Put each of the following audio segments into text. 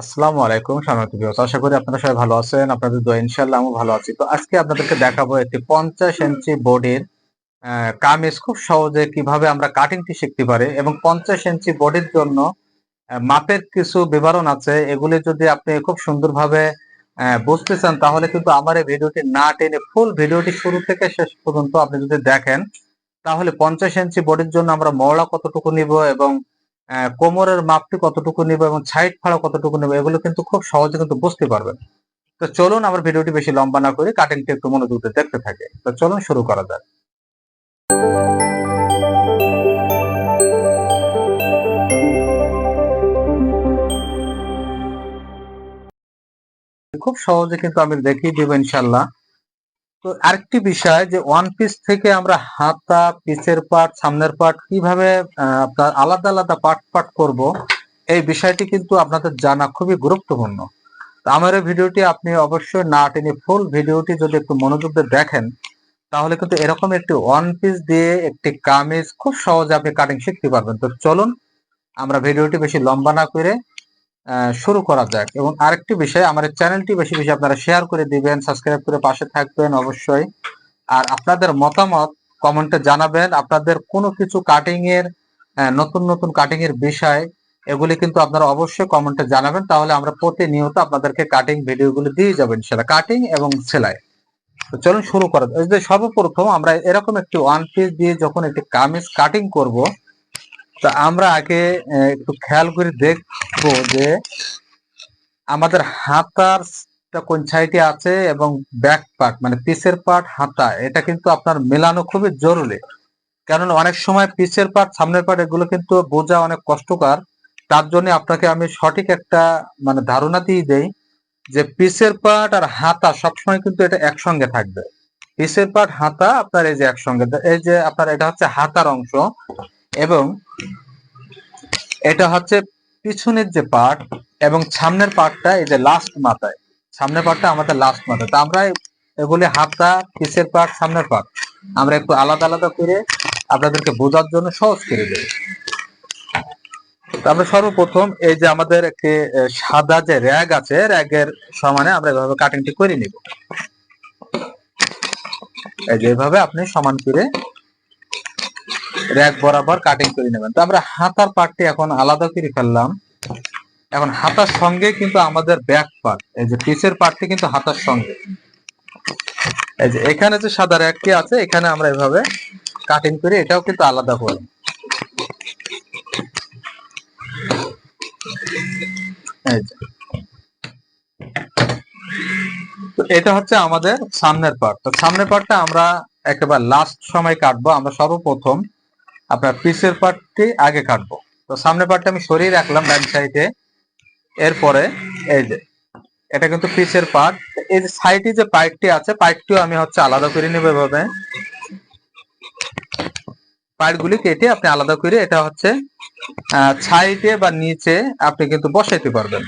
আসসালামু আলাইকুম ভিউয়ার্স আশা করি আপনারা সবাই ভালো আছেন, আপনাদের দোয়া ইনশাআল্লাহ আমি ভালো আছি। তো আজকে আপনাদেরকে দেখাবো একটি পঞ্চাশ ইঞ্চি বডির কামিজ খুব সহজে কীভাবে আমরা কাটিংটি শিখতে পারি এবং পঞ্চাশ ইঞ্চি বডির জন্য মাপের কিছু বিবরণ আছে, এগুলি যদি আপনি খুব সুন্দরভাবে বুঝতে চান তাহলে কিন্তু আমার এই ভিডিওটি না টেনে ফুল ভিডিওটি শুরু থেকে শেষ পর্যন্ত আপনি যদি দেখেন, তাহলে পঞ্চাশ ইঞ্চি বডির জন্য আমরা মওড়া কতটুকু নিব এবং কোমরের মাপটি কতটুকু নিব এবং সাইড ফাড়া কতটুকু নিব, এগুলো কিন্তু খুব সহজে কিন্তু বুঝতে পারবেন। তো চলুন আমার ভিডিওটি বেশি লম্বা না করে কাটিংটি একটু মনোযোগ দেখতে থাকে। তো চলুন শুরু করা যাক। খুব সহজে কিন্তু আমি দেখিয়ে দিব ইনশাল্লাহ তো আরেকটি বিষয় যে ওয়ান পিস থেকে আমরা হাতা পিছের পার্ট সামনের পার্ট কীভাবে আপনার আলাদা আলাদা পার্ট পার্ট করব, এই বিষয়টি কিন্তু আপনাদের জানা খুবই গুরুত্বপূর্ণ। আমার এই ভিডিওটি আপনি অবশ্যই না টেনে ফুল ভিডিওটি যদি একটু মনোযোগ দিয়ে দেখেন, তাহলে কিন্তু এরকম একটি ওয়ান পিস দিয়ে একটি কামিজ খুব সহজে আপনি কাটিং শিখতে পারবেন। তো চলুন, আমরা ভিডিওটি বেশি লম্বা না করে শুরু করা যাক। এবং আরেকটি বিষয়, আমার চ্যানেলটি বেশি বেশি আপনারা শেয়ার করে দিবেন সাবস্ক্রাইব করে পাশে থাকবেন অবশ্যই। আর আপনাদের মতামত কমেন্টে জানাবেন। আপনাদের কোনো কিছু কাটিং এর নতুন নতুন কাটিং এর বিষয়, এগুলি কিন্তু আপনারা অবশ্যই কমেন্টে জানাবেন। তাহলে আমরা প্রতিনিয়ত আপনাদেরকে কাটিং ভিডিওগুলো দিয়ে যাবেন সেটা কাটিং এবং সেলাই। তো চলুন শুরু করা যে সর্বপ্রথম আমরা এরকম একটি ওয়ান পিস দিয়ে যখন একটি কামিজ কাটিং করব, তা আমরা আগে একটু খেয়াল করে দেখব যে আমাদের হাতার কোন সাইডে আছে এবং ব্যাক পার্ট মানে পিসের পার্ট হাতা, এটা কিন্তু আপনার মেলানো খুবই জরুরি। কারণ অনেক সময় পিসের পার্ট সামনের পার্ট এগুলো কিন্তু বোঝা অনেক কষ্টকর। তার জন্য আপনাকে আমি সঠিক একটা মানে ধারণা দিয়ে দেই যে পিসের পার্ট আর হাতা সবসময় কিন্তু এটা একসঙ্গে থাকবে। পিসের পার্ট হাতা, আপনার এই যে একসঙ্গে, এই যে আপনার এটা হচ্ছে হাতার অংশ এবং এটা হচ্ছে পিছনের যে পার্ট এবং সামনের পার্টটা এই যে লাস্ট মাথায়। সামনের পার্টটা আমাদের লাস্ট মাথায়। তো আমরা এগুলি হাতটা পিছের পার্ট সামনের পার্ট আমরা একটু আলাদা আলাদা করে আপনাদেরকে বোঝার জন্য সহজ করে দেব। আমরা সর্বপ্রথম এই যে আমাদের একটি সাদা যে র্যাগ আছে র্যাগের সমানে আমরা এভাবে কাটিংটি করে নিব। এই যে এভাবে আপনি সমান করে র্যাক বরাবর কাটিং করে নেবেন। তো আমরা হাতার পার্টটি এখন আলাদা করে ফেললাম। এখন হাতার সঙ্গে কিন্তু আমাদের ব্যাক পার্ট এই যে পিছের পার্টটি কিন্তু হাতার সঙ্গে। এই যে এখানে যে সাদা র্যাকটি আছে, এখানে আমরা এভাবে কাটিং করে এটাও কিন্তু আলাদা করি এই যে। তো এটা হচ্ছে আমাদের সামনের পার্ট তো সামনের পার্টটা আমরা একেবারে লাস্ট সময় কাটবো, আমরা সর্বপ্রথম আপনার পিসের পার্টটি আগে কাটবো। তো সামনের পার্টটা আমি সরিয়ে রাখলাম ডান সাইডে। এরপরে এই যে, এটা কিন্তু পিসের পার্ট এই যে সাইডে যে পাইপটি আছে, পাইপটিও আমি হচ্ছে আলাদা করে নেব এভাবে। পাইপগুলি কেটে আপনি আলাদা করে এটা হচ্ছে সাইডে বা নিচে আপনি কিন্তু বসাইতে পারবেন।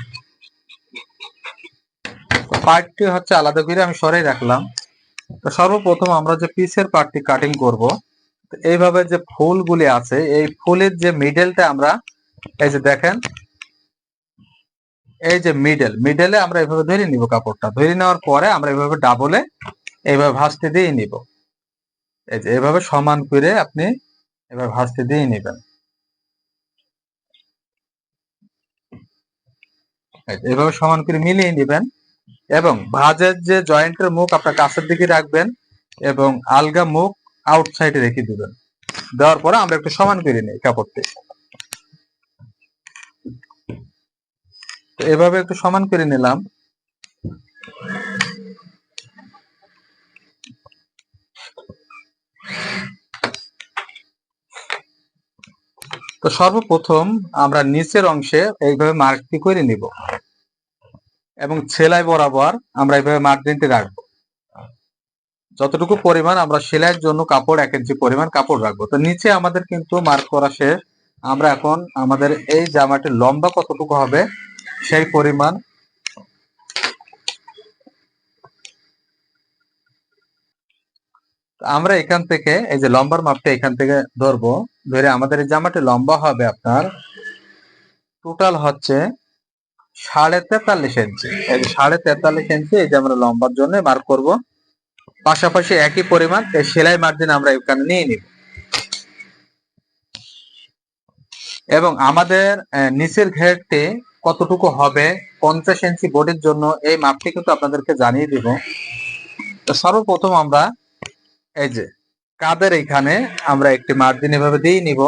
পার্টটি হচ্ছে আলাদা করে আমি সরাই রাখলাম। তো সর্বপ্রথম আমরা যে পিসের পার্টটি কাটিং করব এইভাবে যে ফুলগুলি আছে, এই ফুলের যে মিডলটা আমরা, এই যে দেখেন, এই যে মিডল মিডলে আমরা এভাবে ধরে নিব কাপড়টা। ধরে নেওয়ার পরে আমরা এভাবে ডাবলে এইভাবে ভাঁজতে দিয়ে নিব। এই যে এভাবে সমান করে আপনি এভাবে ভাসতে দিয়ে নিবেন। এভাবে সমান করে মিলিয়ে নিবেন এবং ভাঁজের যে জয়েন্টের মুখ আপনার কাছের দিকে রাখবেন এবং আলগা মুখ আউটসাইডে রেখে দিবেন। দেওয়ার পরে আমরা একটু সমান করে নিই কাপড়টি। এভাবে একটু সমান করে নিলাম। তো সর্বপ্রথম আমরা নিচের অংশে এইভাবে মার্কটি করে নিব। এবং সেলাই বরাবর আমরা এইভাবে মার্জিনটি রাখব। যতটুকু পরিমাণ আমরা সেলাইয়ের জন্য কাপড় এক ইঞ্চি পরিমাণ কাপড় রাখব। তো নিচে আমাদের কিন্তু মার্ক করা শেষ। আমরা এখন আমাদের এই জামাটির লম্বা কতটুকু হবে সেই পরিমাণ আমরা এখান থেকে এই যে লম্বার মাপটা এখান থেকে ধরবো। ধরে আমাদের এই জামাটি লম্বা হবে আপনার। টোটাল হচ্ছে সাড়ে তেতাল্লিশ ইঞ্চি এই যে সাড়ে তেতাল্লিশ ইঞ্চি এই যে আমরা লম্বার জন্য মার্ক করব। পাশাপাশি একই পরিমাণ সেলাই মার্জিন আমরা এখানে নিয়ে নিব। এবং আমাদের নিচের ঘেরটি কতটুকু হবে, পঞ্চাশ ইঞ্চি বডির জন্য এই মাপটি কিন্তু আপনাদেরকে জানিয়ে দিব। তো সর্বপ্রথম আমরা এই যে কাদের এখানে আমরা একটি মার্জিন এভাবে দিয়ে নিব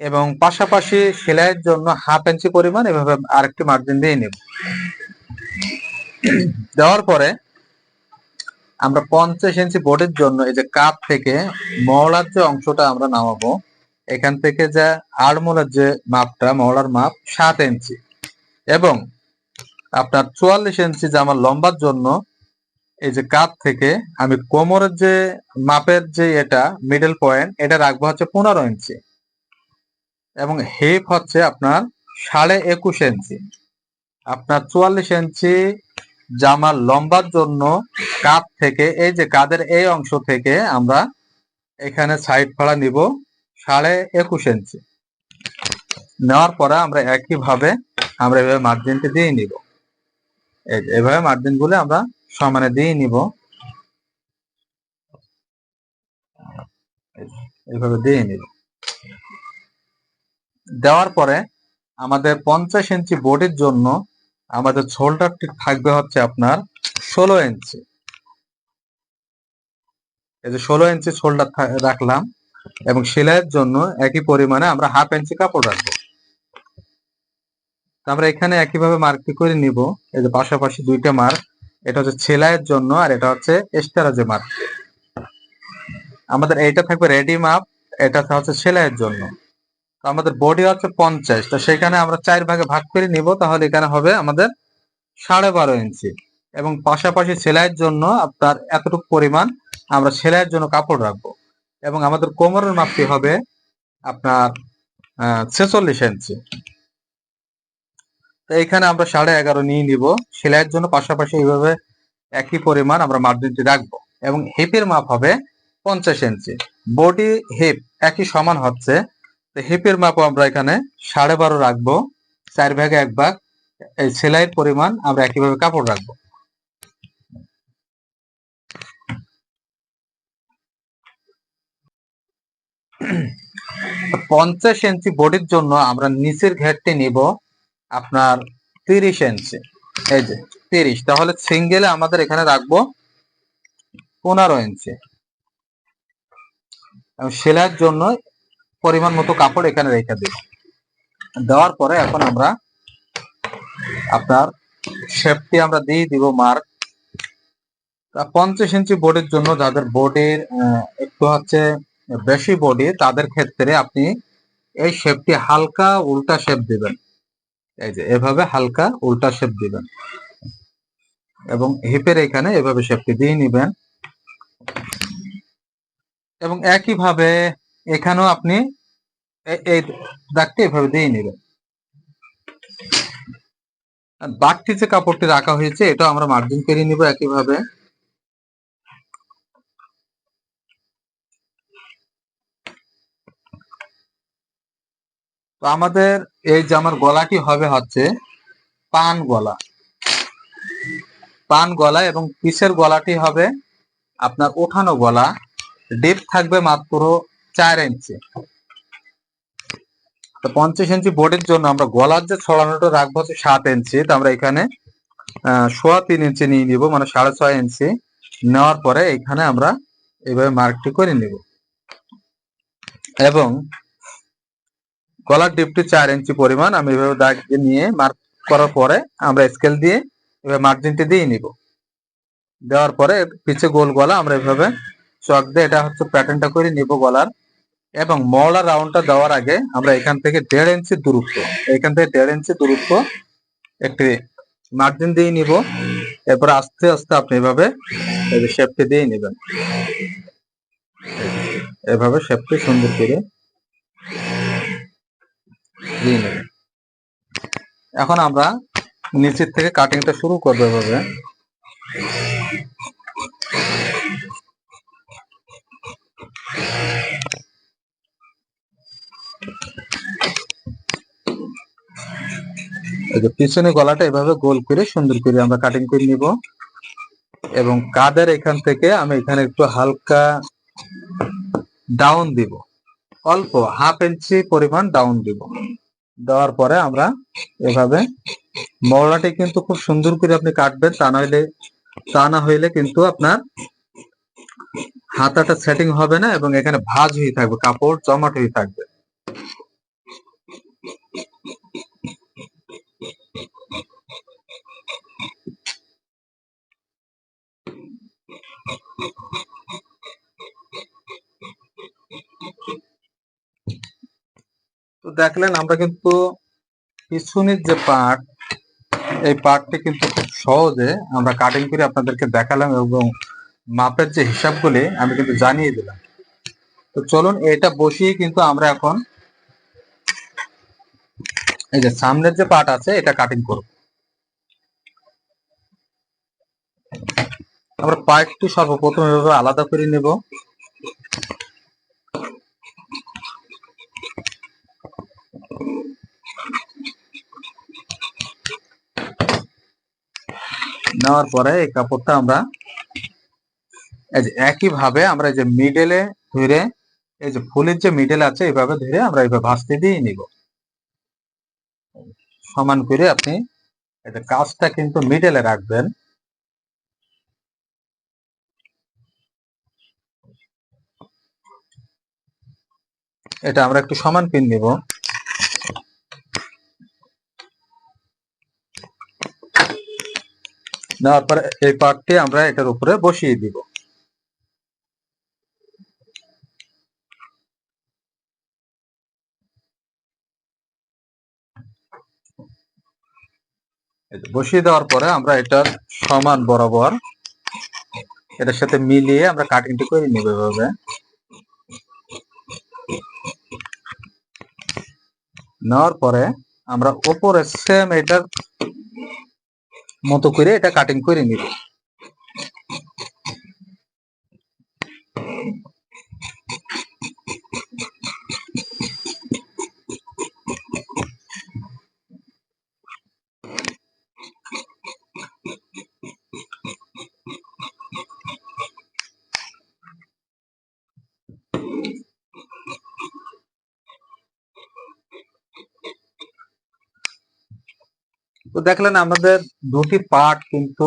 এবং পাশাপাশি সেলাইয়ের জন্য হাফ ইঞ্চি পরিমাণ এভাবে আরেকটি মার্জিন দিয়ে নিব। দেওয়ার পরে আমরা পঞ্চাশ ইঞ্চি বোর্ডের জন্য এই যে কাপ থেকে মহলার যে অংশটা আমরা নামাবো, এখান থেকে যে আড়মোলার যে মাপটা মহলার মাপ সাত ইঞ্চি এবং আপনার চুয়াল্লিশ ইঞ্চি জামার লম্বার জন্য এই যে কাপ থেকে আমি কোমরের যে মাপের যে এটা মিডল পয়েন্ট এটা রাখব হচ্ছে পনেরো ইঞ্চি এবং হিপ হচ্ছে আপনার সাড়ে একুশ ইঞ্চি আপনার চুয়াল্লিশ ইঞ্চি জামার লম্বার জন্য কাপ থেকে, এই যে কাদের এই অংশ থেকে আমরা এখানে সাইড ফাড়া নিব সাড়ে একুশ ইঞ্চি নেওয়ার পরে আমরা একইভাবে আমরা এভাবে মার্জিনটি দিয়ে নিব। এভাবে মার্জিনগুলো আমরা সমানে দিয়ে নিব। এইভাবে দিয়ে নিব। দেওয়ার পরে আমাদের পঞ্চাশ ইঞ্চি বডির জন্য আমাদের শোল্ডারটি থাকবে হচ্ছে আপনার ষোলো ইঞ্চি। এই যে ষোলো ইঞ্চি শোল্ডার রাখলাম এবং সেলাইয়ের জন্য একই পরিমাণে আমরা হাফ ইঞ্চি কাপড় রাখব। আমরা এখানে একইভাবে মার্কটি করে নিব। এই যে পাশাপাশি দুইটা মার্ক এটা হচ্ছে সেলাইয়ের জন্য আর এটা হচ্ছে এক্সট্রা যে মার্ক আমাদের এইটা থাকবে রেডি মাপ এটা হচ্ছে সেলাইয়ের জন্য। আমাদের বডি হচ্ছে পঞ্চাশ। তো সেখানে আমরা চার ভাগে ভাগ করে নিব, তাহলে এখানে হবে আমাদের সাড়ে বারো ইঞ্চি। এবং পাশাপাশি সেলাইয়ের জন্য আপনার এতটুকু পরিমাণ আমরা সেলাইয়ের জন্য কাপড় রাখব। এবং আমাদের কোমরের মাপটি হবে আপনার ছেচল্লিশ ইঞ্চি। তো এখানে আমরা সাড়ে এগারো নিয়ে নিব। সেলাইয়ের জন্য পাশাপাশি এইভাবে একই পরিমাণ আমরা মার্জিনটি রাখব। এবং হিপের মাপ হবে পঞ্চাশ ইঞ্চি। বডি হিপ একই সমান হচ্ছে তো হিপের মাপও আমরা এখানে সাড়ে বারো রাখব, চার ভাগে এক ভাগ, এই সেলাইয়ের পরিমাণ আমরা একইভাবে কাপড় রাখব। পঞ্চাশ ইঞ্চি বডির জন্য আমরা নিচের ঘেরটি নিব আপনার তিরিশ ইঞ্চি। এই যে, তিরিশ। তাহলে সিঙ্গেলে আমাদের এখানে রাখব পনেরো ইঞ্চি। সেলাইয়ের জন্য পরিমাণ মতো কাপড় এখানে রেখে দিব। দেওয়ার পরে এখন আমরা আপনার শেপটি আমরা দিয়ে দিব মার্ক পঞ্চাশ ইঞ্চি বোর্ডের জন্য যাদের বোর্ডের একটু হচ্ছে বেশি বডি তাদের ক্ষেত্রে আপনি এই শেপটি হালকা উল্টা শেপ দিবেন। এই যে, এভাবে হালকা উল্টা শেপ দিবেন। এবং হিপের এখানে এভাবে শেপটি দিয়ে নিবেন। এবং একইভাবে এখানেও আপনি এই দাগটি এভাবে দিয়ে নেবেন। বাড়তি যে কাপড়টি রাখা হয়েছে এটা আমরা মার্জিন করে নিব একইভাবে। তো আমাদের এই যে আমার গলাটি হবে হচ্ছে পান গলা। পান গলা এবং পিসের গলাটি হবে আপনার ওঠানো গলা। ডিপ থাকবে মাত্র চার ইঞ্চি তো পঞ্চাশ ইঞ্চি বোর্ডের জন্য আমরা গলার যে ছড়ানোটা রাখব হচ্ছে সাত ইঞ্চি তো আমরা এখানে সোয়া তিন ইঞ্চি নিয়ে নিব মানে সাড়ে ছয় ইঞ্চি নেওয়ার পরে এখানে আমরা এইভাবে মার্কটি করে নিব। এবং গলার ডিপটি চার ইঞ্চি পরিমাণ, আমি এভাবে দাগ নিয়ে মার্ক করার পরে আমরা স্কেল দিয়ে এভাবে মার্জিনটি দিয়ে নিব। দেওয়ার পরে পিছে গোল গলা আমরা এভাবে চক দিয়ে এটা হচ্ছে প্যাটার্নটা করে নিব গলার। এবং মহলার রাউন্ডটা দেওয়ার আগে আমরা এখান থেকে দেড় ইঞ্চি দূরত্ব, এখান থেকে দেড় ইঞ্চি দূরত্ব একটি মার্জিন দিয়ে নিব। এরপর আস্তে আস্তে আপনি এভাবে শেপটি দিয়ে নেবেন। এভাবে শেপটি সুন্দর করে দিয়ে নেবেন। এখন আমরা নিচের থেকে কাটিংটা শুরু করব এভাবে। যে পিছনে গলাটা এভাবে গোল করে সুন্দর করে আমরা কাটিং করে নিব। এবং কাদের এখান থেকে আমি এখানে একটু হালকা ডাউন দিব। অল্প হাফ ইঞ্চি পরিমাণ ডাউন দিব। দেওয়ার পরে আমরা এভাবে মৌলাটি কিন্তু খুব সুন্দর করে আপনি কাটবেন, তা নইলে তা না হইলে কিন্তু আপনার হাতাটা সেটিং হবে না এবং এখানে ভাজ হয়ে থাকবে, কাপড় জমাট হয়ে থাকবে। তো দেখলেন আমরা কিন্তু পিছনের যে পার্ট এই পার্টটি কিন্তু খুব সহজে আমরা কাটিং করে আপনাদেরকে দেখালাম এবং মাপের যে হিসাবগুলি আমি কিন্তু জানিয়ে দিলাম। তো চলুন এটা বসিয়ে কিন্তু আমরা এখন এই যে সামনের যে পার্ট আছে, এটা কাটিং করব। আমরা পার্টটি সর্বপ্রথম এভাবে আলাদা করে নেব। নেওয়ার পরে এই কাপড়টা আমরা এই যে একই ভাবে আমরা যে মিডলে ধরে এই যে ফুলের যে মিডল আছে এইভাবে ধরে আমরা এইভাবে ভাসতে দিয়ে নিব। সমান করে আপনি যে কাজটা কিন্তু মিডলে রাখবেন। এটা আমরা একটু সমান পিন নিব। নেওয়ার পরে এই পার্টটি আমরা এটার উপরে বসিয়ে দিব। বসিয়ে দেওয়ার পরে আমরা এটার সমান বরাবর এটার সাথে মিলিয়ে আমরা কাটিংটি করে নিব এভাবে। নেওয়ার পরে আমরা উপরে সেম এটার মতো করে এটা কাটিং করে নিব। দেখলেন আমাদের দুটি পার্ট কিন্তু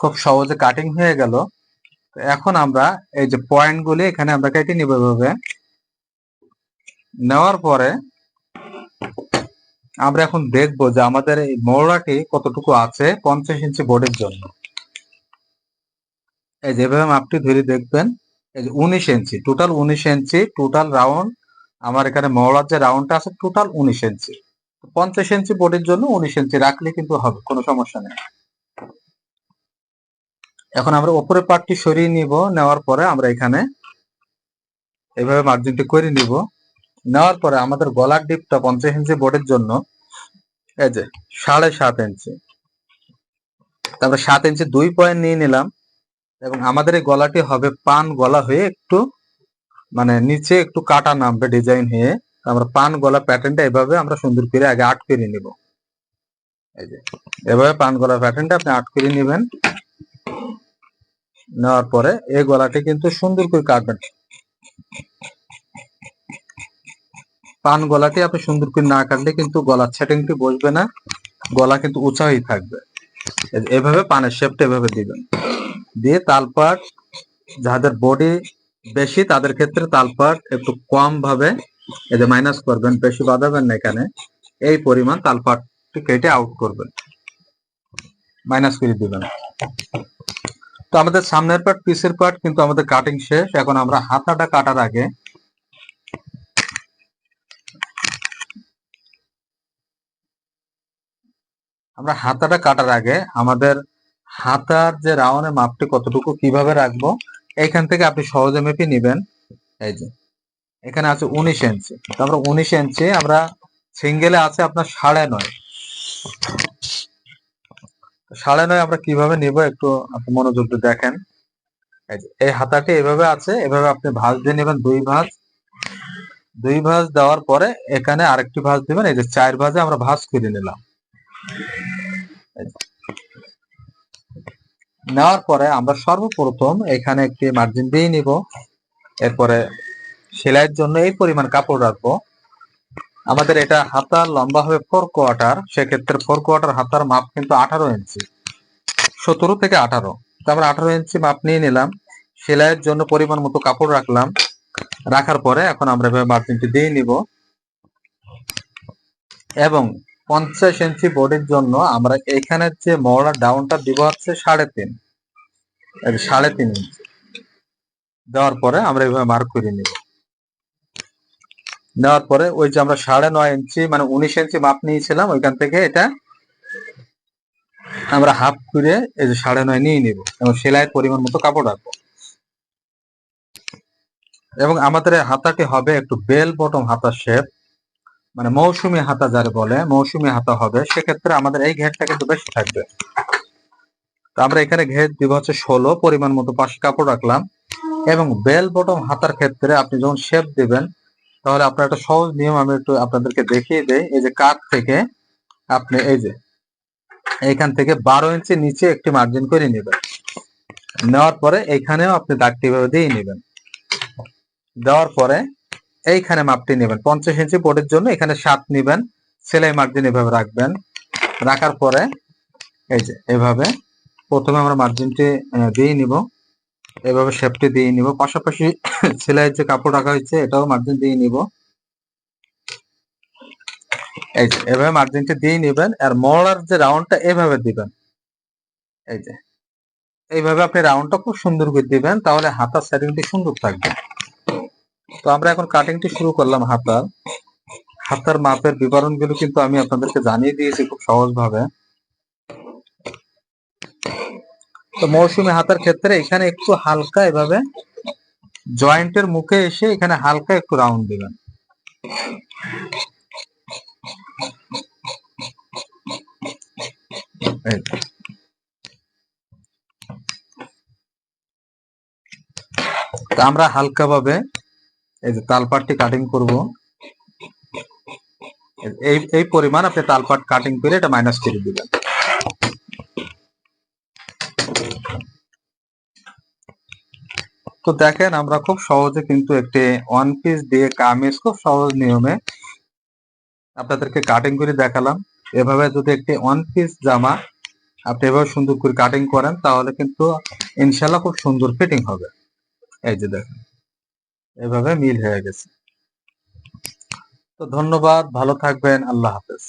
খুব সহজে কাটিং হয়ে গেল। এখন আমরা এই যে পয়েন্ট গুলি এখানে আমরা কেটে নিব এভাবে। নেওয়ার পরে আমরা এখন দেখব যে আমাদের এই মোড়াটি কতটুকু আছে পঞ্চাশ ইঞ্চি বোর্ডের জন্য। এই যেভাবে মাপটি ধরে দেখবেন, এই যে উনিশ ইঞ্চি টোটাল উনিশ ইঞ্চি টোটাল রাউন্ড আমার এখানে মহড়ার যে রাউন্ডটা আছে টোটাল উনিশ ইঞ্চি পঞ্চাশ ইঞ্চি বোর্ডের জন্য উনিশ ইঞ্চি রাখলে কিন্তু হবে, কোনো সমস্যা নেই। এখন আমরা উপরে পার্টটি সরিয়ে নিব, নেওয়ার পরে আমরা এখানে এইভাবে মার্জিনটি করে নিব। নেওয়ার পরে আমাদের গলার ডিপটা পঞ্চাশ ইঞ্চি বোর্ডের জন্য, এই যে সাড়ে সাত ইঞ্চি তারপরে সাত ইঞ্চি দুই পয়েন্ট নিয়ে নিলাম, এবং আমাদের এই গলাটি হবে পান গলা হয়ে একটু মানে নিচে একটু কাটা নামবে ডিজাইন হয়ে। আমরা পান, গলা প্যাটার্নটা এভাবে আমরা সুন্দর করে আগে আট করে নিব। এই যে, এভাবে পান, গলা প্যাটার্নটা আপনি আট করে নেবেন। নেওয়ার পরে এই গলাটি কিন্তু সুন্দর করে কাটবেন। পান, গলাটি আপনি সুন্দর করে না কাটলে কিন্তু গলার সেটিংটি বসবে না, গলা কিন্তু উঁচা হয়ে থাকবে এভাবে পানের শেপটা এভাবে দিবেন। দিয়ে তালপাট, যাদের বডি বেশি তাদের ক্ষেত্রে তালপাট একটু কম ভাবে এই যে মাইনাস করবেন, বেশি বাঁধাবেন না এখানে, এই পরিমাণ তালপাটটি কেটে আউট করবেন। মাইনাস করে দিবেন। তো আমাদের সামনের পার্ট পিসের পার্ট কিন্তু আমাদের কাটিং শেষ। এখন আমরা হাতাটা কাটার আগে আমরা হাতাটা কাটার আগে আমাদের হাতার যে রাউন্ডের মাপটি কতটুকু, কীভাবে রাখব এখান থেকে আপনি সহজে মেপে নেবেন। এই যে। এখানে আছে উনিশ ইঞ্চি তো আমরা উনিশ ইঞ্চি আমরা সিঙ্গেলে আছে আপনার সাড়ে নয়। সাড়ে নয় আমরা কীভাবে নিব একটু আপনি মনোযোগ দেখেন। এই হাতাটি এভাবে আছে, এভাবে আপনি ভাঁজ দিয়ে নেবেন দুই ভাঁজ। দুই ভাঁজ দেওয়ার পরে এখানে আরেকটি ভাঁজ দিবেন, এই যে চার ভাঁজে আমরা ভাঁজ করে নিলাম। নেওয়ার পরে আমরা সর্বপ্রথম এখানে একটি মার্জিন দিয়ে নিব। এরপরে সেলাইয়ের জন্য এই পরিমাণ কাপড় রাখব। আমাদের এটা হাতার লম্বা হবে ফোর কোয়ার্টার সেক্ষেত্রে ফোর কোয়ার্টার হাতার মাপ কিন্তু আঠারো ইঞ্চি। সতেরো থেকে আঠারো। তো আমরা আঠারো ইঞ্চি মাপ নিয়ে নিলাম। সেলাইয়ের জন্য পরিমাণ মতো কাপড় রাখলাম। রাখার পরে এখন আমরা এভাবে মার্জিনটি দিয়ে নিব। এবং পঞ্চাশ ইঞ্চি বডির জন্য আমরা এখানের যে মহড়া ডাউনটা দিব হচ্ছে সাড়ে তিন। সাড়ে তিন ইঞ্চি। দেওয়ার পরে আমরা এভাবে মার্ক করে নিব। নেওয়ার পরে ওই যে আমরা সাড়ে নয় ইঞ্চি মানে উনিশ ইঞ্চি মাপ নিয়েছিলাম, ওইখান থেকে এটা আমরা হাফ করে এই যে সাড়ে নয় নিয়ে নিব এবং সেলাইয়ের পরিমাণ মতো কাপড় রাখব। এবং আমাদের হাতাটি হবে একটু বেল বটম হাতা শেপ মানে মৌসুমী হাতা যারা বলে, মৌসুমী হাতা হবে। সেক্ষেত্রে আমাদের এই ঘেরটা কিন্তু বেশি থাকবে। তো আমরা এখানে ঘের দিব হচ্ছে ষোলো, পরিমাণ মতো পাশে কাপড় রাখলাম। এবং বেল বটম হাতার ক্ষেত্রে আপনি যখন শেপ দিবেন তাহলে আপনার একটা সহজ নিয়ম আমি একটু আপনাদেরকে দেখিয়ে দেই। এই যে কাঠ থেকে আপনি এই যে, এইখান থেকে বারো ইঞ্চি নিচে একটি মার্জিন করে নেবেন। নেওয়ার পরে এইখানেও আপনি দাগটি এভাবে দিয়ে নেবেন। দেওয়ার পরে এইখানে মাপটি নেবেন। পঞ্চাশ ইঞ্চি বোর্ডের জন্য এখানে সাত নেবেন। সেলাই মার্জিন এভাবে রাখবেন। রাখার পরে এই যে, এভাবে প্রথমে আমরা মার্জিনটি দিয়ে নিব। এভাবে শেপটি দিয়ে নিব। পাশাপাশি সেলাইয়ের যে কাপড় রাখা হয়েছে, এটাও মার্জিন দিয়ে নিব। এই যে, এভাবে মার্জিনটি দিয়ে নিবেন আর মলার যে রাউন্ডটা এভাবে দিবেন। এই যে, এইভাবে আপনি রাউন্ডটা খুব সুন্দর করে দিবেন, তাহলে হাতার সেটিংটি সুন্দর থাকবে। তো আমরা এখন কাটিংটি শুরু করলাম হাতার। হাতার মাপের বিবরণগুলো কিন্তু আমি আপনাদেরকে জানিয়ে দিয়েছি খুব সহজভাবে। তো মৌসুমী হাতার ক্ষেত্রে এখানে একটু হালকা এভাবে জয়েন্টের মুখে এসে এখানে হালকা একটু রাউন্ড দিবেন। আমরা হালকা ভাবে এই যে তালপাটটি কাটিং করব। এই এই পরিমাণ আপনি তালপাট কাটিং করে এটা মাইনাস করে দিবেন। তো দেখেন, আমরা খুব সহজে কিন্তু একটি ওয়ান পিস দিয়ে কামিজ খুব সহজ নিয়মে আপনাদেরকে কাটিং করে দেখালাম। এভাবে যদি একটি ওয়ান পিস জামা আপনি এভাবে সুন্দর করে কাটিং করেন, তাহলে কিন্তু ইনশাল্লাহ খুব সুন্দর ফিটিং হবে। এই যে দেখেন, এভাবে মিল হয়ে গেছে। তো ধন্যবাদ, ভালো থাকবেন, আল্লাহ হাফেজ।